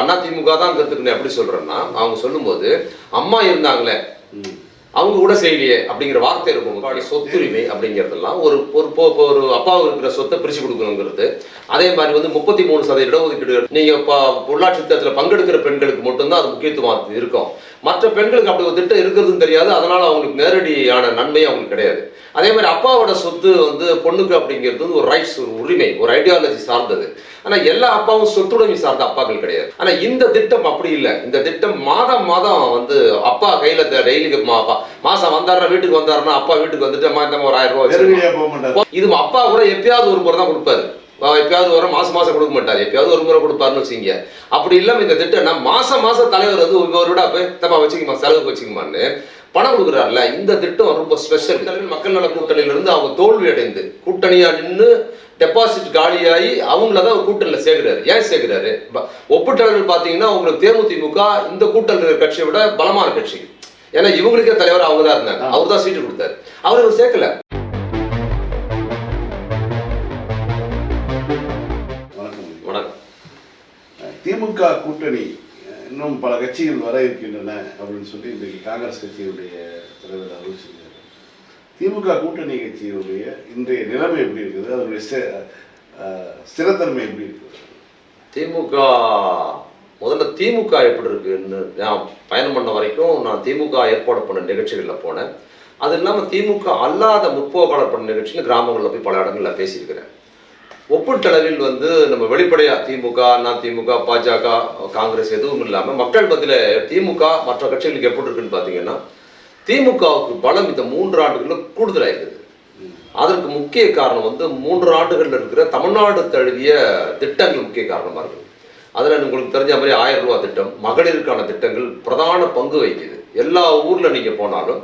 அண்ணா திமுக தான் கருத்துக்குன்னு எப்படி சொல்றேன்னா அவங்க சொல்லும்போது அம்மா இருந்தாங்களே. அவங்க கூட செய்யலையே அப்படிங்கிற வார்த்தை இருக்கும். சொத்துரிமை அப்படிங்கிறதெல்லாம் ஒரு ஒரு ஒரு அப்பாவுக்கு இருக்கிற சொத்தை பிரிச்சு கொடுக்கணுங்கிறது. அதே மாதிரி வந்து முப்பத்தி மூணு சதவீத இடஒதுக்கீடு நீங்க இப்போ உள்ளாட்சி தேர்தலில் பங்கெடுக்கிற பெண்களுக்கு மட்டும்தான் அது முக்கியத்துவம் இருக்கும். மற்ற பெண்களுக்கு அப்படி ஒரு திட்டம் இருக்கிறதுன்னு தெரியாது. அதனால அவங்களுக்கு நேரடியான நன்மை அவங்களுக்கு கிடையாது. அதே மாதிரி அப்பாவோட சொத்து வந்து பொண்ணுக்கு அப்படிங்கிறது வந்து ஒரு ரைட்ஸ் ஒரு உரிமை ஒரு ஐடியாலஜி சார்ந்தது. ஆனா எல்லா அப்பாவும் சொத்துடைமை சார்ந்த அப்பாக்கள் கிடையாது. ஆனா இந்த திட்டம் அப்படி இல்லை. இந்த திட்டம் மாதம் மாதம் வந்து அப்பா கையில டெய்லிக்கு மாசம் வந்தாருன்னா வீட்டுக்கு வந்தாருன்னா அப்பா வீட்டுக்கு வந்துட்டு அம்மா இந்த ஒரு ஆயிரம் ரூபாய் இது அப்பா கூட எப்பயாவது ஒரு முறை தான் கொடுப்பாரு. எப்பயாவது ஒரு மாசம் மாசம் கொடுக்க மாட்டாரு எப்பயாவது ஒரு முறை கொடுப்பாருன்னு வச்சுங்க அப்படி இல்லாம இந்த திட்டம்னா மாசம் மாசம் தலைவர் வந்து ஒரு விட போய் தப்பா வச்சுக்கமா செலவுக்கு வச்சுக்கமான்னு பணம் கொடுக்குறாருல இந்த திட்டம் ரொம்ப ஸ்பெஷல் தலைவர் மக்கள் நல கூட்டணியில இருந்து அவங்க தோல்வி அடைந்து கூட்டணியா நின்று டெபாசிட் காலியாகி அவங்கள தான் கூட்டணியில் சேர்க்கிறாரு. ஏன் சேர்க்கிறாரு? ஒப்பீட்டளவில் பார்த்தீங்கன்னா உங்களுக்கு தேமுதிமுக இந்த கூட்டணியில் இருக்கிற கட்சியை விட பலமான கட்சி. ஏன்னா இவங்களுக்கே தலைவர் அவங்க தான் இருந்தாங்க. அவர் தான் சீட்டு கொடுத்தாரு. அவர் சேர்க்கல. திமுக கூட்டணி இன்னும் பல கட்சிகள் வர இருக்கின்றன அப்படின்னு சொல்லி இன்றைக்கு காங்கிரஸ் கட்சியுடைய தலைவர் அறிவிச்சிருக்காரு திமுக கூட்டணி கட்சியினுடைய இன்றைய நிலைமை எப்படி இருக்குது? அதனுடைய ஸ்திரத்தன்மை எப்படி இருக்குது? திமுக முதல்ல திமுக எப்படி இருக்குன்னு நான் பயணம் பண்ண வரைக்கும் நான் திமுக ஏற்பாடு பண்ண நிகழ்ச்சிகளில் போனேன். அது இல்லாமல் திமுக அல்லாத முற்போக்காளர் பண்ண நிகழ்ச்சியில் கிராமங்களில் போய் பல இடங்களில் பேசியிருக்கிறேன். ஒப்பீட்டளவில் வந்து நம்ம வெளிப்படையா திமுக அண்ணா திமுக பாஜக காங்கிரஸ் எதுவும் இல்லாமல் மக்கள் மத்தியில் திமுக மற்ற கட்சிகளுக்கு எப்படி இருக்குன்னு பார்த்தீங்கன்னா திமுகவுக்கு பலம் இந்த மூன்று ஆண்டுகளில் கூடுதலாக இருக்குது அதற்கு முக்கிய காரணம் வந்து மூன்று ஆண்டுகளில் இருக்கிற தமிழ்நாடு தழுவிய திட்டங்கள் முக்கிய காரணமாக இருக்குது அதில் உங்களுக்கு தெரிஞ்ச மாதிரி ஆயிரம் ரூபாய் திட்டம் மகளிருக்கான திட்டங்கள் பிரதான பங்கு வகிக்குது. எல்லா ஊரில் நீங்கள் போனாலும்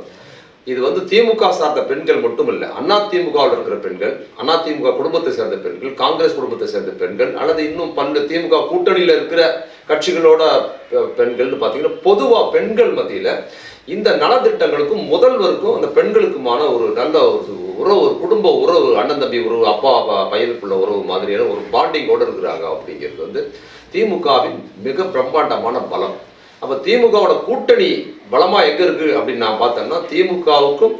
இது வந்து திமுக சார்ந்த பெண்கள் மட்டும் இல்லை அண்ணா திமுகவில் இருக்கிற பெண்கள் அண்ணா திமுக குடும்பத்தை சேர்ந்த பெண்கள் காங்கிரஸ் குடும்பத்தை சேர்ந்த பெண்கள் அல்லது இன்னும் பண்டு திமுக கூட்டணியில் இருக்கிற கட்சிகளோட பெண்கள்னு பார்த்தீங்கன்னா பொதுவாக பெண்கள் மத்தியில் இந்த நலத்திட்டங்களுக்கும் முதல்வருக்கும் அந்த பெண்களுக்குமான ஒரு நல்ல ஒரு உறவு ஒரு குடும்ப உறவு அண்ணன் தம்பி உறவு அப்பா அப்பா பையனுக்குள்ள உறவு மாதிரியான ஒரு பாண்டிங்கோட இருக்கிறாங்க அப்படிங்கிறது வந்து திமுகவின் மிக பிரம்மாண்டமான பலம். அப்போ திமுகவோட கூட்டணி பலமாக எங்கே இருக்குது அப்படின்னு நான் பார்த்தேன்னா திமுகவுக்கும்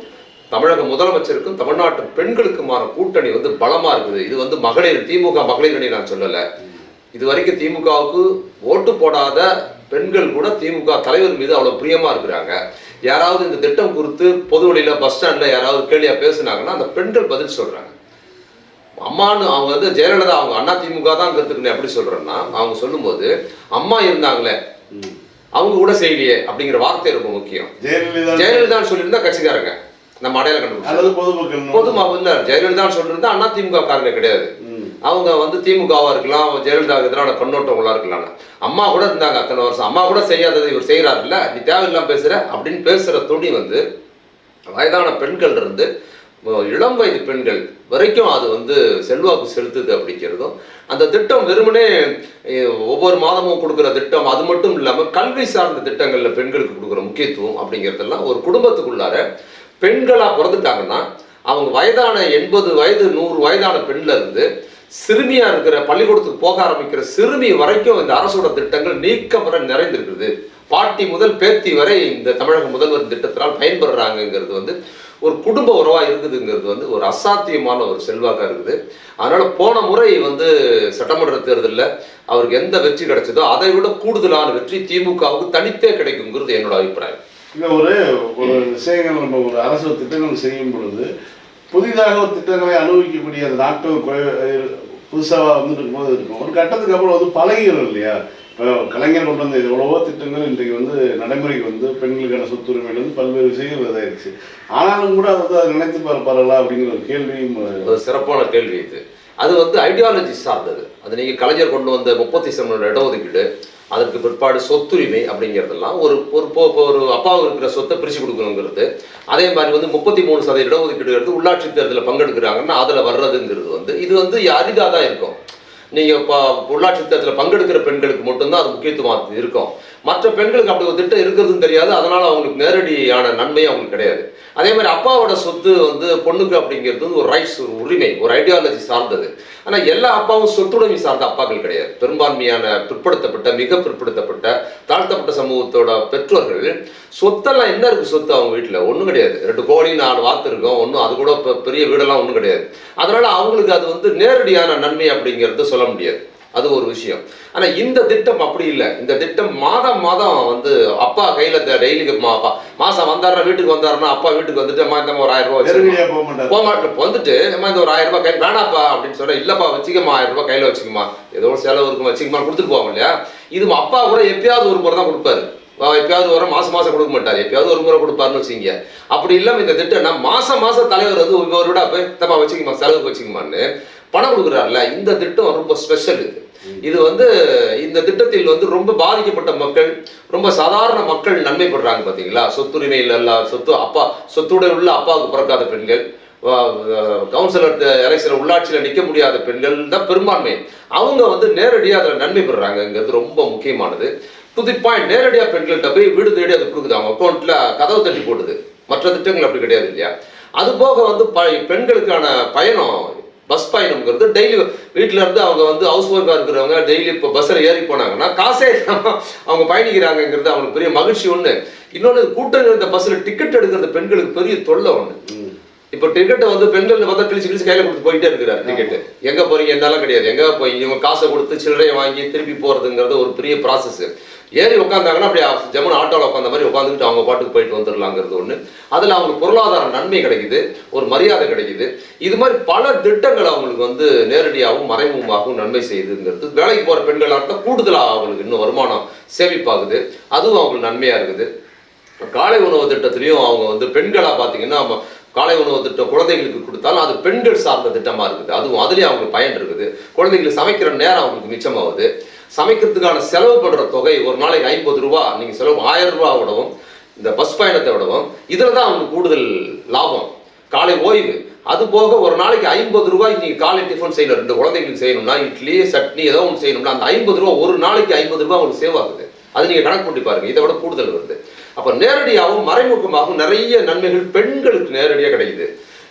தமிழக முதலமைச்சருக்கும் தமிழ்நாட்டு பெண்களுக்குமான கூட்டணி வந்து பலமாக இருக்குது. இது வந்து மகளிர் திமுக மகளிர் அணி நான் சொல்லலை. இது வரைக்கும் திமுகவுக்கு ஓட்டு போடாத பெண்கள் கூட திமுக தலைவர் மீது அவ்வளோ பிரியமாக இருக்கிறாங்க. யாராவது இந்த திட்டம் குறித்து பொது வழியில் பஸ் ஸ்டாண்டில் யாராவது கேள்வியாக பேசுனாங்கன்னா அந்த பெண்கள் பதில் சொல்கிறாங்க அம்மான்னு அவங்க வந்து ஜெயலலிதா அவங்க அண்ணா திமுக தான் கற்றுக்கணும் எப்படி சொல்கிறேன்னா அவங்க சொல்லும்போது அம்மா இருந்தாங்களே. அவங்க கூட செய்யலையே அப்படிங்கிற வார்த்தை ரொம்ப முக்கியம். ஜெயலலிதா சொல்லியிருந்தா கட்சிக்காரங்க. நம்ம அடையாளம் கண்டுபிடிச்சோம் பொதுமக்கள் பொதுமா இல்ல. ஜெயலலிதான்னு சொல்லியிருந்தா அண்ணா திமுக காரங்க கிடையாது. அவங்க வந்து திமுகவா இருக்கலாம் ஜெயலலிதாவுக்கு எதிரான கண்ணோட்டங்களா இருக்கலாம். அம்மா கூட இருந்தாங்க அத்தனை வருஷம். அம்மா கூட செய்யாததை இவர் செய்யறாருல்ல நீ தேவையில்லாம பேசுற அப்படின்னு பேசுற துணி வந்து வயதான பெண்கள் இருந்து இளம் வயது பெண்கள் வரைக்கும் அது வந்து செல்வாக்கு செலுத்துது அப்படிங்கிறதும் அந்த திட்டம் வெறுமனே ஒவ்வொரு மாதமும் கொடுக்குற திட்டம் அது மட்டும் இல்லாமல் கல்வி சார்ந்த திட்டங்களில் பெண்களுக்கு கொடுக்குற முக்கியத்துவம் அப்படிங்கிறதெல்லாம் ஒரு குடும்பத்துக்குள்ளார பெண்களாக பிறந்துட்டாங்கன்னா அவங்க வயதான எண்பது வயது நூறு வயதான பெண்ல இருந்து சிறுமியா இருக்கிற பள்ளிக்கூடத்துக்கு போக ஆரம்பிக்கிற சிறுமி வரைக்கும் இந்த அரசோட திட்டங்கள் நீக்கமர நிறைந்திருக்குது. பாட்டி முதல் பேத்தி வரை இந்த தமிழக முதல்வர் திட்டத்தினால் பயன்படுறாங்கங்கிறது வந்து ஒரு குடும்ப உறவா இருக்குதுங்கிறது வந்து ஒரு அசாத்தியமான ஒரு செல்வாக்கா இருக்குது. அதனால போன முறை வந்து சட்டமன்ற தேர்தலில் அவருக்கு எந்த வெற்றி கிடைச்சதோ அதை விட கூடுதலான வெற்றி திமுகவுக்கு தனித்தே கிடைக்குங்கிறது என்னோட அபிப்பிராயம். இல்லை ஒரு ஒரு விஷயங்கள் நம்ம ஒரு அரசு திட்டங்கள் செய்யும் பொழுது புதிதாக ஒரு திட்டங்களை அனுபவிக்கக்கூடிய அந்த நாட்கள் குறை புதுசாக வந்துட்டு இருக்கும்போது இருக்கும். ஒரு கட்டத்துக்கு அப்புறம் வந்து பழகிடும் இல்லையா? கலைஞர் கொண்டு வந்த எவ்வளவோ திட்டங்கள் இன்றைக்கு வந்து நடைமுறைக்கு வந்து பெண்களுக்கான சொத்துரிமையில இருந்து பல்வேறு விஷயங்கள் இதாயிருச்சு. ஆனாலும் கூட அதை வந்து அதை நினைத்து பார்ப்பாரலா அப்படிங்கிற ஒரு கேள்வியும் ஒரு சிறப்பான கேள்வி இது. அது வந்து ஐடியாலஜி சார்ந்தது. அது நீங்கள் கலைஞர் கொண்டு வந்த முப்பத்தி சதவீத இடஒதுக்கீடு அதற்கு பிற்பாடு சொத்துரிமை அப்படிங்கிறதெல்லாம் ஒரு ஒரு போ- ஒரு அப்பாவுக்கு இருக்கிற சொத்தை பிரிச்சு கொடுக்கணுங்கிறது. அதே மாதிரி வந்து முப்பத்தி மூணு சதவீத இடஒதுக்கீடு எடுத்து உள்ளாட்சி தேர்தலில் பங்கெடுக்கிறாங்கன்னா அதில் வர்றதுங்கிறது வந்து இது வந்து அரிதாக தான் இருக்கும். நீங்கள் இப்போ உள்ளாட்சி தேர்தலில் பங்கெடுக்கிற பெண்களுக்கு மட்டும்தான் அது முக்கியத்துவம் இருக்கும். மற்ற பெண்களுக்கு அப்படி ஒரு திட்டம் இருக்கிறதுன்னு தெரியாது. அதனால் அவங்களுக்கு நேரடியான நன்மையும் அவங்களுக்கு கிடையாது. அதே மாதிரி அப்பாவோட சொத்து வந்து பொண்ணுக்கு அப்படிங்கிறது வந்து ஒரு ரைட்ஸ் ஒரு உரிமை ஒரு ஐடியாலஜி சார்ந்தது. ஆனா எல்லா அப்பாவும் சொத்துடைமை சார்ந்த அப்பாக்கள் கிடையாது. பெரும்பான்மையான பிற்படுத்தப்பட்ட மிக பிற்படுத்தப்பட்ட தாழ்த்தப்பட்ட சமூகத்தோட பெற்றோர்கள் சொத்தெல்லாம் என்ன இருக்கு சொத்து அவங்க வீட்டுல? ஒண்ணும் கிடையாது. ரெண்டு கோடி நாலு வாத்து இருக்கும். ஒன்றும் அது கூட பெரிய வீடெல்லாம் ஒன்றும் கிடையாது. அதனால அவங்களுக்கு அது வந்து நேரடியான நன்மை அப்படிங்கிறது சொல்ல முடியாது. அது ஒரு விஷயம். ஆனா இந்த திட்டம் அப்படி இல்லை. இந்த திட்டம் மாதம் மாதம் வந்து அப்பா கையில டெய்லி மாசம் வந்தாருன்னா வீட்டுக்கு வந்தாருன்னா அப்பா வீட்டுக்கு வந்துட்டு அம்மா இந்த ஒரு ஆயிரம் ரூபாய் போக மாட்டேன் வந்துட்டு அம்மா இந்த ஒரு ஆயிரம் ரூபாய் கை வேணாப்பா அப்படின்னு சொன்னா இல்லப்பா வச்சுக்கம்மா ஆயிரம் ரூபாய் கையில வச்சுக்கமா ஏதோ ஒரு செலவு இருக்கும் வச்சுக்கமா கொடுத்துட்டு போவாங்க இல்லையா? இது அப்பா கூட எப்பயாவது ஒரு முறை தான் கொடுப்பாரு. எப்பயாவது ஒரு மாசம் மாசம் கொடுக்க மாட்டாரு. எப்பயாவது ஒரு முறை கொடுப்பாருன்னு வச்சுங்க அப்படி இல்லாம இந்த திட்டம் மாசம் மாசம் தலைவர் வந்து ஒரு விடா போய் தப்பா வச்சுக்கமா செலவுக்கு வச்சுக்கமான்னு பணம் கொடுக்குறாருல இந்த திட்டம் ரொம்ப ஸ்பெஷல் இது. இது வந்து இந்த திட்டத்தில் வந்து ரொம்ப பாதிக்கப்பட்ட மக்கள் ரொம்ப சாதாரண மக்கள் நன்மை பெறாங்க பாத்தீங்களா? சொத்துரிமையில் எல்லாம் சொத்து அப்பா சொத்துடன் உள்ள அப்பாவுக்கு பிறக்காத பெண்கள் கவுன்சிலர் எலெக்ஷன் உள்ளாட்சியில் நிற்க முடியாத பெண்கள் தான் பெரும்பான்மை. அவங்க வந்து நேரடியாக அதில் நன்மை பெறுறாங்கங்கிறது ரொம்ப முக்கியமானது. டு தி பாயிண்ட் நேரடியாக பெண்கள்கிட்ட போய் வீடு தேடி அது கொடுக்குது. அவங்க அக்கௌண்ட்டில் கதவு தட்டி போடுது. மற்ற திட்டங்கள் அப்படி கிடையாது இல்லையா? அது போக வந்து ப பெண்களுக்கான பயணம் பஸ் பயணம்ங்கிறது டெய்லி வீட்டில இருந்து அவங்க வந்து ஹவுஸ் ஒய்ஃபாக இருக்கிறவங்க டெய்லி இப்போ பஸ்ஸில் ஏறி போனாங்கன்னா காசே அவங்க பயணிக்கிறாங்கங்கிறது அவங்களுக்கு பெரிய மகிழ்ச்சி ஒன்று இன்னொன்று கூட்டம் இருந்த பஸ்ஸில் டிக்கெட் எடுக்கிறது பெண்களுக்கு பெரிய தொல்லை ஒன்று. இப்போ டிக்கெட்டை வந்து பெண்கள் பார்த்தா கிழிச்சு கிழிச்சு கையில கொடுத்து போயிட்டே இருக்கிறார் டிக்கெட் எங்க போறீங்க என்னாலும் கிடையாது. எங்க போய் இவங்க காசை கொடுத்து சில்லறையை வாங்கி திருப்பி போறதுங்கிறது ஒரு பெரிய ப்ராசஸ் ஏறி உட்காந்தாங்கன்னா அப்படியே ஜமுன் ஆட்டோவில் உட்காந்த மாதிரி உட்காந்துக்கிட்டு அவங்க பாட்டுக்கு போயிட்டு வந்துடலாங்கிறது ஒன்று அதில் அவங்களுக்கு பொருளாதார நன்மை கிடைக்குது ஒரு மரியாதை கிடைக்குது. இது மாதிரி பல திட்டங்கள் அவங்களுக்கு வந்து நேரடியாகவும் மறைமுகமாகவும் நன்மை செய்யுதுங்கிறது. வேலைக்கு போகிற பெண்களாக இருந்தால் கூடுதலாக அவங்களுக்கு இன்னும் வருமானம் சேமிப்பாகுது. அதுவும் அவங்களுக்கு நன்மையாக இருக்குது. காலை உணவு திட்டத்திலையும் அவங்க வந்து பெண்களாக பார்த்தீங்கன்னா காலை உணவு திட்டம் குழந்தைகளுக்கு கொடுத்தாலும் அது பெண்கள் சார்ந்த திட்டமாக இருக்குது. அதுவும் அதுலேயும் அவங்களுக்கு பயன் இருக்குது. குழந்தைகளுக்கு சமைக்கிற நேரம் அவங்களுக்கு மிச்சமாகுது. சமைக்கிறதுக்கான செலவு படுற தொகை ஒரு நாளைக்கு ஐம்பது ரூபா நீங்க செலவு ஆயிரம் ரூபா விடவும் இந்த பஸ் பயணத்தை விடவும் இதுல தான் அவங்களுக்கு கூடுதல் லாபம். காலை ஓய்வு. அது போக ஒரு நாளைக்கு ஐம்பது ரூபாய் நீங்க காலை டிஃபன் செய்யணும். ரெண்டு குழந்தைங்களுக்கு செய்யணும்னா இட்லி சட்னி ஏதோ ஒன்று செய்யணும்னா அந்த ஐம்பது ரூபா ஒரு நாளைக்கு ஐம்பது ரூபாய் உங்களுக்கு சேவ் ஆகுது. அது நீங்க கணக்கு பண்ணி பாருங்க. இதை விட கூடுதல் வருது. அப்ப நேரடியாகவும் மறைமுகமாகவும் நிறைய நன்மைகள் பெண்களுக்கு நேரடியாக கிடைக்குது.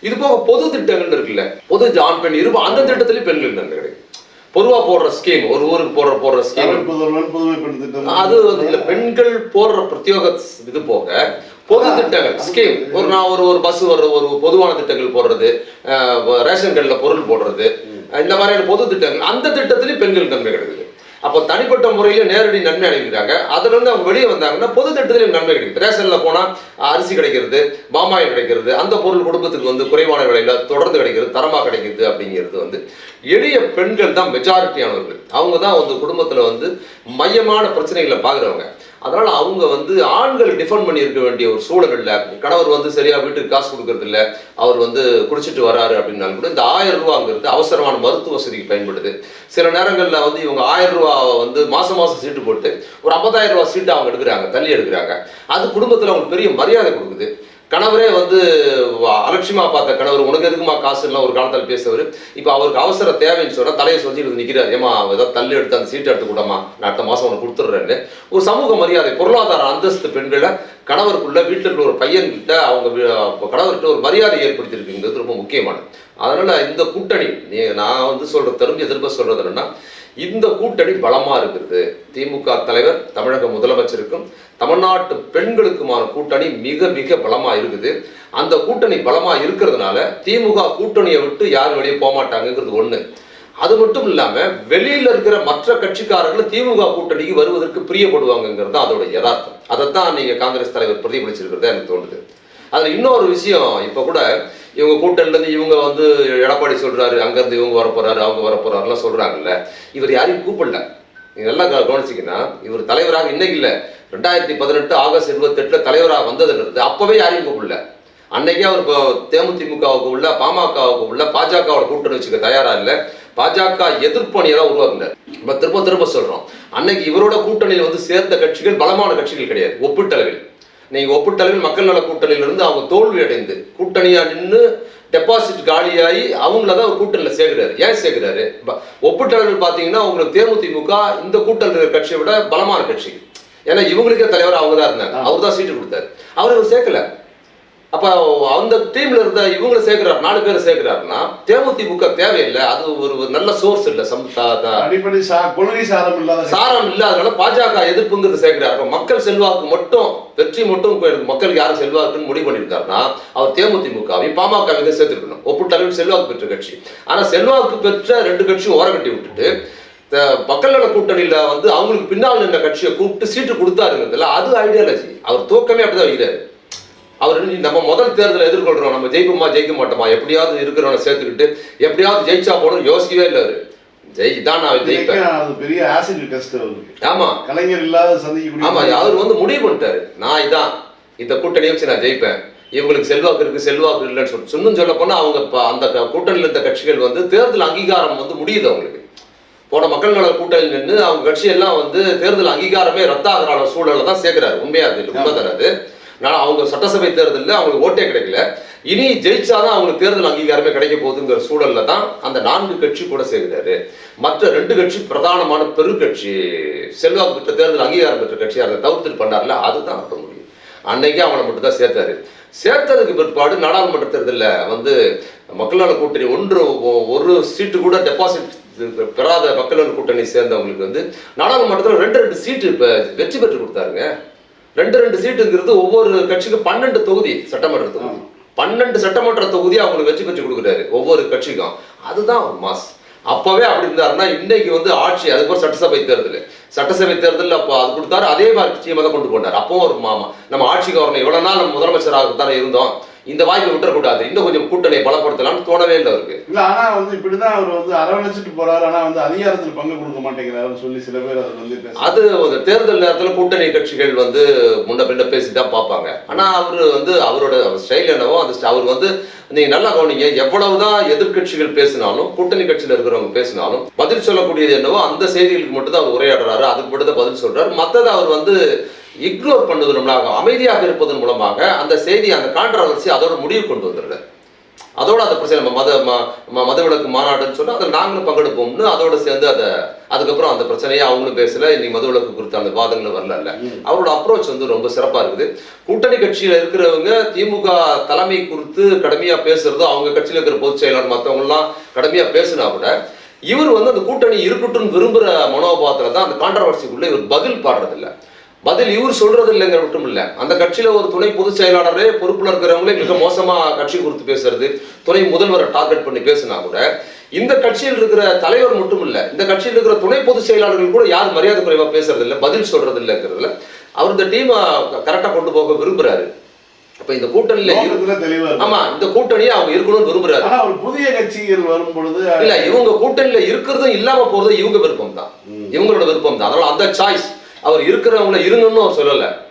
இது போக பொது திட்டங்கள் இருக்குல்ல பொது ஆண் பெண் இருப்போம் அந்த திட்டத்திலேயே பெண்கள் நன்மை கிடைக்குது. பொதுவா போடுற ஸ்கீம் ஒரு ஊருக்கு போடுற போடுற ஸ்கீம் அது வந்து இல்ல பெண்கள் போடுற பிரத்யோக இது போக பொது திட்டங்கள் ஸ்கீம் ஒரு நான் ஒரு ஒரு பஸ் வர்ற ஒரு பொதுவான திட்டங்கள் போடுறது ரேஷன் கடையில் பொருள் போடுறது இந்த மாதிரியான பொது திட்டங்கள் அந்த திட்டத்திலேயும் பெண்களுக்கு நன்மை கிடைக்குது. அப்போ தனிப்பட்ட முறையில நேரடி நன்மை அடைகிறாங்க. அதுலேருந்து அவங்க வெளியே வந்தாங்கன்னா பொது திட்டத்திலையும் நன்மை கிடைக்கும். ரேஷன்ல போனா அரிசி கிடைக்கிறது பாமாயில் கிடைக்கிறது அந்த பொருள் குடும்பத்துக்கு வந்து குறைவான விலையில தொடர்ந்து கிடைக்கிறது தரமா கிடைக்கிறது அப்படிங்கிறது வந்து எளிய பெண்கள் தான் மெஜாரிட்டியானவர்கள் அவங்க தான் வந்து குடும்பத்துல வந்து மையமான பிரச்சனைகளை பாக்குறவங்க அதனால் அவங்க வந்து ஆண்கள் டிஃபெண்ட் பண்ணியிருக்க வேண்டிய ஒரு சூழல் கணவர் வந்து சரியாக வீட்டுக்கு காசு கொடுக்கறதில்ல அவர் வந்து குடிச்சிட்டு வராரு அப்படின்னாலும் கூட இந்த ஆயிரம் ரூபாங்கிறது அவசரமான மருத்துவ வசதிக்கு பயன்படுது. சில நேரங்களில் வந்து இவங்க ஆயிரம் ரூபாவை வந்து மாதம் மாதம் சீட்டு போட்டு ஒரு ஐம்பதாயிரம் ரூபா சீட்டு அவங்க எடுக்கிறாங்க தள்ளி எடுக்கிறாங்க. அது குடும்பத்தில் அவங்களுக்கு பெரிய மரியாதை கொடுக்குது. கணவரே வந்து வ- அலட்சியமா பார்த்த கணவர் உனக்கு எதுக்குமா காசுலாம் ஒரு காலத்தில் பேசுவார். இப்போ அவருக்கு அவசர தேவைன்னு சொன்னால் தலையை சொல்லிட்டு நிற்கிறார் ஏமா ஏதாவது தள்ளி எடுத்து அந்த சீட்டை எடுத்து கூடமா நான் அடுத்த மாதம் உனக்கு கொடுத்துட்றேன்னு. ஒரு சமூக மரியாதை பொருளாதார அந்தஸ்து பெண்களை கணவருக்குள்ள வீட்டில் இருக்கிற ஒரு பையன்கிட்ட அவங்க கணவர்கிட்ட ஒரு மரியாதை ஏற்படுத்தியிருக்குங்கிறது ரொம்ப முக்கியமானது. அதனால் இந்த கூட்டணி நீ நான் வந்து சொல்கிற தெரிஞ்சு திரும்ப சொல்கிறது என்னன்னா இந்த கூட்டணி பலமா இருக்கிறது திமுக தலைவர் தமிழக முதலமைச்சருக்கும் தமிழ்நாட்டு பெண்களுக்குமான கூட்டணி மிக மிக பலமா இருக்குது. அந்த கூட்டணி பலமா இருக்கிறதுனால திமுக கூட்டணியை விட்டு யாரும் வெளியே போக மாட்டாங்கங்கிறது ஒண்ணு. அது மட்டும் இல்லாம வெளியில இருக்கிற மற்ற கட்சிக்காரர்கள் திமுக கூட்டணிக்கு வருவதற்கு பிரியப்படுவாங்கங்கிறது தான் அதோட யதார்த்தம். அதைத்தான் நீங்க காங்கிரஸ் தலைவர் பிரதிபலிச்சிருக்கிறதா எனக்கு தோணுது. அதில் இன்னொரு விஷயம் இப்போ கூட இவங்க கூட்டணிலேருந்து இவங்க வந்து எடப்பாடி சொல்கிறாரு அங்கேருந்து இவங்க வர போகிறாரு அவங்க வர போறாருலாம் சொல்கிறாங்கல்ல இவர் யாரையும் கூப்பிடல. நீங்க நல்லா க- இவர் தலைவராக இன்னைக்கு இல்லை. ரெண்டாயிரத்தி பதினெட்டு ஆகஸ்ட் இருபத்தெட்டில் தலைவராக வந்ததுன்றது. அப்போவே யாரையும் கூப்பிடல. அன்னைக்கே அவர் இப்போ தேமுதிமுகவுக்கு உள்ள பாமகவுக்கு உள்ள பாஜகவோட கூட்டணி வச்சுக்க தயாரா இல்லை. பாஜக எதிர்ப்பணியை தான் உருவாக்குனார். நம்ம திரும்ப திரும்ப சொல்றோம். அன்னைக்கு இவரோட கூட்டணியில் வந்து சேர்ந்த கட்சிகள் பலமான கட்சிகள் கிடையாது. ஒப்பீட்டளவில். நீங்க ஒப்பீட்டளவில் மக்கள் நல கூட்டணியிலிருந்து அவங்க தோல்வி அடைந்து கூட்டணியா நின்று டெபாசிட் காலியாகி அவங்கள தான் ஒரு கூட்டணியில சேர்க்கிறாரு. ஏன் சேர்க்கிறாரு? ஒப்பீட்டளவில் பார்த்தீங்கன்னா உங்களுக்கு தேமுதிமுக இந்த இருக்கிற கட்சியை விட பலமான கட்சி. ஏன்னா இவங்களுக்கே தலைவர் அவங்க தான் இருந்தாங்க. அவர் தான் சீட்டு கொடுத்தாரு. அவர் சேர்க்கல. அப்ப அந்த டீம்ல இருந்த இவங்களை சேர்க்கிறார் நாலு பேரை சேர்க்கிறாருன்னா தேமுதிமுக தேவையில்லை. அது ஒரு நல்ல சோர்ஸ் இல்லை. சம் அடிப்படை சா கொள்கை சாரம் இல்லாத சாரம் இல்லாதனால பாஜக எதிர்ப்புங்கிறது சேர்க்கிறார். மக்கள் செல்வாக்கு மட்டும் வெற்றி மட்டும் மக்களுக்கு யாரும் செல்வாக்குன்னு முடிவு பண்ணியிருக்காருன்னா அவர் தேமுதிமுகவையும் பாமகவையும் சேர்த்துருக்கணும். ஒப்புட்டளவில் செல்வாக்கு பெற்ற கட்சி. ஆனா செல்வாக்கு பெற்ற ரெண்டு கட்சியும் ஓரங்கட்டி விட்டுட்டு மக்கள் நல கூட்டணியில வந்து அவங்களுக்கு பின்னால் நின்ற கட்சியை கூப்பிட்டு சீட்டு கொடுத்தாருங்கிறதுல அது ஐடியாலஜி அவர் தூக்கமே அப்படிதான் வைக்கிறாரு. அவர் நம்ம முதல் தேர்தலை எதிர்கொள்றோம். நம்ம ஜெயிப்போமா ஜெயிக்க மாட்டோமா? எப்படியாவது இருக்கிறவனை சேர்த்துக்கிட்டு எப்படியாவது ஜெயிச்சா போகணும் யோசிக்கவே இல்லை அவரு. ஜெய் தான் நான் ஜெயிப்பேன். அது பெரிய ஆசிட் டெஸ்ட் அவருக்கு ஆமா. கலைஞர் இல்லாத ஆமா அவர் வந்து முடிவு பண்ணிட்டாரு. நான் இதான். இந்த கூட்டணியை வச்சு நான் ஜெயிப்பேன். இவங்களுக்கு செல்வாக்கு இருக்கு செல்வாக்கு இல்லைன்னு சொல்லி இன்னும் சொல்ல போனா அவங்க அந்த கூட்டணியில் இருந்த கட்சிகள் வந்து தேர்தல் அங்கீகாரம் வந்து முடியுது அவங்களுக்கு. போன மக்கள் நல கூட்டணி நின்று அவங்க கட்சி எல்லாம் வந்து தேர்தல் அங்கீகாரமே ரத்தாகிற சூழலை தான் சேர்க்கிறாரு. உண்மையா அது உண்மை தானே அது? நான் அவங்க சட்டசபை தேர்தலில் அவங்களுக்கு ஓட்டே கிடைக்கல. இனி ஜெயிச்சாதான் அவங்களுக்கு தேர்தல் அங்கீகாரமே கிடைக்க போகுதுங்கிற சூழல்ல தான் அந்த நான்கு கட்சி கூட சேர்கிறாரு. மற்ற ரெண்டு கட்சி பிரதானமான பெருக்கட்சி செல்வாக்கு பெற்ற தேர்தல் அங்கீகாரம் பெற்ற கட்சியாக அதை தவிர்த்துட்டு பண்ணார்ல அதுதான் அப்ப முடியும் அன்னைக்கு அவனை மட்டும் தான் சேர்த்தாரு. சேர்த்ததுக்கு பிற்பாடு நாடாளுமன்ற தேர்தலில் வந்து மக்களால் கூட்டணி ஒன்று ஒரு சீட்டு கூட டெபாசிட் பெறாத மக்களோட கூட்டணி சேர்ந்தவங்களுக்கு வந்து நாடாளுமன்றத்தில் ரெண்டு ரெண்டு சீட்டு இப்போ வெற்றி பெற்று கொடுத்தாருங்க. ரெண்டு ரெண்டு சீட்டுங்கிறது ஒவ்வொரு கட்சிக்கும் பன்னெண்டு தொகுதி சட்டமன்ற தொகுதி. பன்னெண்டு சட்டமன்ற தொகுதி அவங்களுக்கு வெற்றி பெற்று கொடுக்குறாரு ஒவ்வொரு கட்சிக்கும். அதுதான் ஒரு மாஸ் அப்பவே அப்படி இருந்தாருன்னா இன்னைக்கு வந்து ஆட்சி அதுக்கப்புறம் சட்டசபை தேர்தல். சட்டசபை தேர்தலில் அப்போ அது கொடுத்தாரு அதே மாதிரி கட்சியை தான் கொண்டு போனார். அப்பவும் ஒரு மாமா. நம்ம ஆட்சிக்கு வரணும் இவ்வளவு நாள் நம்ம முதலமைச்சராக தானே இருந்தோம். இந்த வாய்ப்பை விட்டுறக்கூடாது. இன்னும் கொஞ்சம் கூட்டணியை பலப்படுத்தலாம்னு தோணவே இல்லை அவருக்கு. இல்ல ஆனா வந்து இப்படிதான் அவர் வந்து அரவணைச்சிட்டு போறாரு. ஆனா வந்து அதிகாரத்தில் பங்கு கொடுக்க மாட்டேங்கிறாருன்னு சொல்லி சில பேர் அதை வந்து அது ஒரு தேர்தல் நேரத்தில் கூட்டணி கட்சிகள் வந்து முன்ன பின்ன பேசி தான் பார்ப்பாங்க. ஆனால் அவர் வந்து அவரோட ஸ்டைல் என்னவோ அந்த அவர் வந்து நீங்க நல்லா கவனிங்க எவ்வளவுதான் எதிர்க்கட்சிகள் பேசினாலும் கூட்டணி கட்சியில் இருக்கிறவங்க பேசினாலும் பதில் சொல்லக்கூடியது என்னவோ அந்த செய்திகளுக்கு மட்டும் தான் அவர் உரையாடுறாரு. அதுக்கு மட்டும் தான் பதில் சொல்றாரு. மற்றதை அவர் வந்து இக்னோர் பண்ணுவதன் மூலமாக அமைதியாக இருப்பதன் மூலமாக அந்த செய்தி அந்த கான்ட்ரவர்சி அதோட முடிவு கொண்டு வந்துடுறாரு அதோட அந்த பிரச்சனை நம்ம மத ம- ம- மதவிலக்கு மாநாடுன்னு சொன்னா அதில் நாங்களும் பங்கெடுப்போம்னு அதோட சேர்ந்து அதை அதுக்கப்புறம் அந்த பிரச்சனையை அவங்களும் பேசல இன்னைக்கு மதவிலக்கு குறித்த அந்த வாதங்களும் வரல அவரோட அப்ரோச் வந்து ரொம்ப சிறப்பா இருக்குது. கூட்டணி கட்சியில இருக்கிறவங்க திமுக தலைமை குறித்து கடுமையா பேசுறது அவங்க கட்சியில இருக்கிற பொதுச் செயலாளர் மற்றவங்க எல்லாம் கடுமையா பேசினா கூட இவர் வந்து அந்த கூட்டணி இருக்கட்டும் விரும்புற மனோபாவத்துல தான் அந்த கான்ட்ரவர்சிக்குள்ள இவர் பதில் பாடுறது இல்ல பதில் இவர் சொல்றது இல்லைங்கிற மட்டும் இல்ல. அந்த கட்சியில ஒரு துணை பொதுச் செயலாளரே பொறுப்புல இருக்கிறவங்களே மிக மோசமா கட்சி குறித்து பேசுறது துணை முதல்வரை டார்கெட் பண்ணி பேசினா கூட இந்த கட்சியில் இருக்கிற தலைவர் மட்டும் இல்ல இந்த கட்சியில் இருக்கிற துணை பொதுச் செயலாளர்கள் கூட யார் மரியாதை குறைவா பேசுறது இல்ல பதில் சொல்றது இல்லைங்கிறதுல அவர் இந்த டீமை கரெக்டா கொண்டு போக விரும்புறாரு. அப்ப இந்த கூட்டணியில ஆமா இந்த கூட்டணியை அவங்க இருக்கணும்னு விரும்புறாரு. புதிய கட்சிகள் வரும் பொழுது இல்ல இவங்க கூட்டணியில இருக்கிறதும் இல்லாம போறதும் இவங்க விருப்பம் தான். இவங்களோட விருப்பம் தான் அதனால அந்த சாய்ஸ் அவர் இருக்கிறவங்கள இருங்கன்னு அவர் சொல்லல.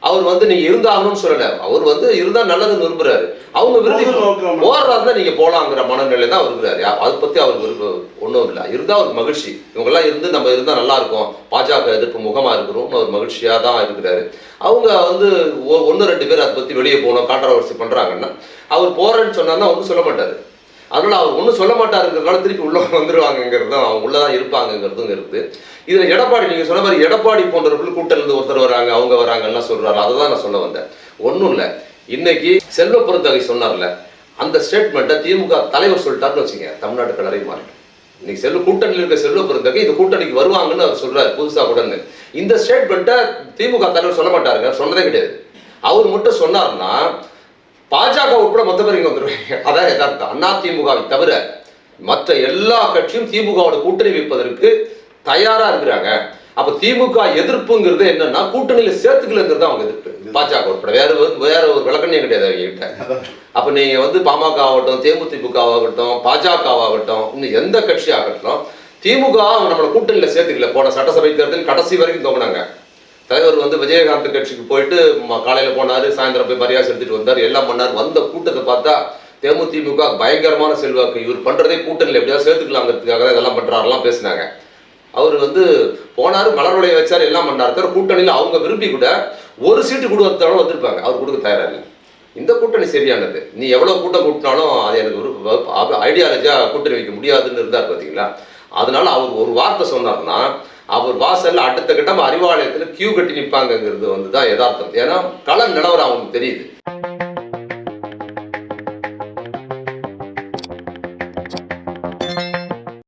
அவர் வந்து நீங்க இருந்தாகணும்னு சொல்லல. அவர் வந்து இருந்தா நல்லதுன்னு விரும்புறாரு. அவங்க விரும்பி நோக்கம் போடுறாருந்தா நீங்க போலாங்கிற மனநிலை தான் இருக்கிறாரு. அதை பத்தி அவர் விருப்பம் ஒன்றும் இல்லை. இருந்தா ஒரு மகிழ்ச்சி. இவங்கெல்லாம் இருந்து நம்ம இருந்தா நல்லா இருக்கும். பாஜக எதிர்ப்பு முகமா இருக்கிறோம்னு ஒரு மகிழ்ச்சியா தான் இருக்கிறாரு. அவங்க வந்து ஒ- ஒண்ணு ரெண்டு பேர் அதை பத்தி வெளியே போகணும் கான்ட்ரவர்சி பண்றாங்கன்னா அவர் போறேன்னு சொன்னா ஒன்றும் சொல்ல மாட்டாரு. அதனால அவர் ஒன்றும் சொல்ல மாட்டாருங்கிறதுனால திருப்பி உள்ள வந்துருவாங்கங்கிறதும் அவங்க உள்ளதான் இருப்பாங்கங்கிறதும் இருக்குது இதுல எடப்பாடி நீங்க சொன்ன மாதிரி எடப்பாடி போன்றவர்கள் கூட்டணியிலிருந்து ஒருத்தர் வராங்க அவங்க வராங்கலாம் சொல்றாரு. அதை தான் நான் சொல்ல வந்தேன். ஒன்றும் இல்லை. இன்னைக்கு செல்வ பெருந்தகை சொன்னார்ல அந்த ஸ்டேட்மெண்ட்டை திமுக தலைவர் சொல்லிட்டாருன்னு வச்சுங்க தமிழ்நாட்டு கலரை மாறிடும் இன்னைக்கு செல்வ கூட்டணியில் இருக்க செல்வ பெருந்தகை இந்த கூட்டணிக்கு வருவாங்கன்னு அவர் சொல்றாரு புதுசா உடனே இந்த ஸ்டேட்மெண்ட்டை திமுக தலைவர் சொல்ல மாட்டாருங்க சொன்னதே கிடையாது. அவர் மட்டும் சொன்னார்னா பாஜக உட்பட மொத்த பேர் இங்க வந்துருவாங்க. அதான் யதார்த்தம். அதிமுகவை தவிர மற்ற எல்லா கட்சியும் திமுகவோட கூட்டணி வைப்பதற்கு தயாரா இருக்கிறாங்க. அப்ப திமுக எதிர்ப்புங்கிறது என்னன்னா கூட்டணியில சேர்த்துக்கலங்கிறது அவங்க எதிர்ப்பு. பாஜக உட்பட. வேற வேற ஒரு விளக்கணையும் கிடையாது அவங்க கிட்ட. அப்ப நீங்க வந்து பாமக ஆகட்டும் தேமுதிக ஆகட்டும் பாஜக ஆகட்டும் இன்னும் எந்த கட்சி ஆகட்டும் திமுக அவங்க நம்மள கூட்டணியில சேர்த்துக்கல. போன சட்டசபை தேர்தல் கடைசி வரைக்கும் தோங்கினாங்க. தலைவர் வந்து விஜயகாந்த் கட்சிக்கு போயிட்டு ம- போனார் சாயந்தரம் போய் மரியாதை செலுத்திட்டு வந்தார். எல்லாம் பண்ணார். வந்த கூட்டத்தை பார்த்தா தேமுதிமுக பயங்கரமான செல்வாக்கு. இவர் பண்ணுறதே கூட்டணியில் எப்படியாவது சேர்த்துக்கலாங்கிறதுக்காக தான் இதெல்லாம் பண்ணுறாருலாம் பேசினாங்க. அவர் வந்து போனார் மலர் வளைய வச்சார் எல்லாம் பண்ணார். தவிர கூட்டணியில் அவங்க விரும்பி கூட ஒரு சீட்டு கொடுத்தாலும் வந்திருப்பாங்க. அவர் கொடுக்க தயாராக இல்லை. இந்த கூட்டணி சரியானது. நீ எவ்வளோ கூட்டம் கூட்டினாலும் அது எனக்கு ஒரு ஐடியாலஜியாக கூட்டணி வைக்க முடியாதுன்னு இருந்தார் பார்த்தீங்களா அதனால அவர் ஒரு வார்த்தை சொன்னார்னா அவர் வாசல்ல அடுத்த கட்டம் அறிவாலயத்துல கியூ கட்டி நிற்பாங்கங்கிறது வந்து தான் யதார்த்தம். ஏன்னா கள நிலவரம் அவங்களுக்கு தெரியுது.